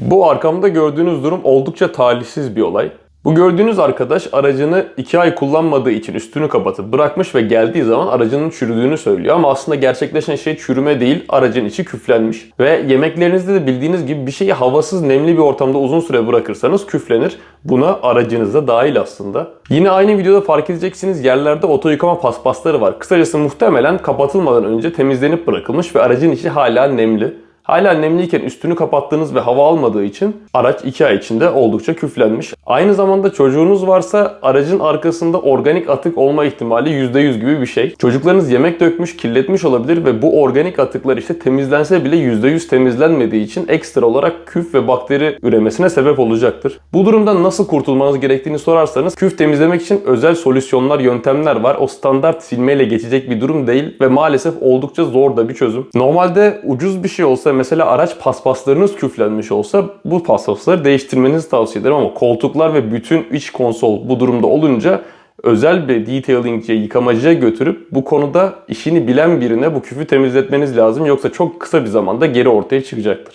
Bu arkamda gördüğünüz durum oldukça talihsiz bir olay. Bu gördüğünüz arkadaş aracını 2 ay kullanmadığı için üstünü kapatıp bırakmış ve geldiği zaman aracının çürüdüğünü söylüyor. Ama aslında gerçekleşen şey çürüme değil, aracın içi küflenmiş. Ve yemeklerinizde de bildiğiniz gibi bir şeyi havasız, nemli bir ortamda uzun süre bırakırsanız küflenir. Buna aracınızda dahil aslında. Yine aynı videoda fark edeceksiniz yerlerde oto yıkama paspasları var. Kısacası muhtemelen kapatılmadan önce temizlenip bırakılmış ve aracın içi hala nemli. Hala nemliyken üstünü kapattığınız ve hava almadığı için araç 2 ay içinde oldukça küflenmiş. Aynı zamanda çocuğunuz varsa aracın arkasında organik atık olma ihtimali %100 gibi bir şey. Çocuklarınız yemek dökmüş, kirletmiş olabilir ve bu organik atıklar işte temizlense bile %100 temizlenmediği için ekstra olarak küf ve bakteri üremesine sebep olacaktır. Bu durumdan nasıl kurtulmanız gerektiğini sorarsanız küf temizlemek için özel solüsyonlar, yöntemler var. O standart silmeyle geçecek bir durum değil ve maalesef oldukça zor da bir çözüm. Normalde ucuz bir şey olsa mesela araç paspaslarınız küflenmiş olsa bu paspasları değiştirmenizi tavsiye ederim ama koltuklar ve bütün iç konsol bu durumda olunca özel bir detailingciye, yıkamacıya götürüp bu konuda işini bilen birine bu küfü temizletmeniz lazım. Yoksa çok kısa bir zamanda geri ortaya çıkacaktır.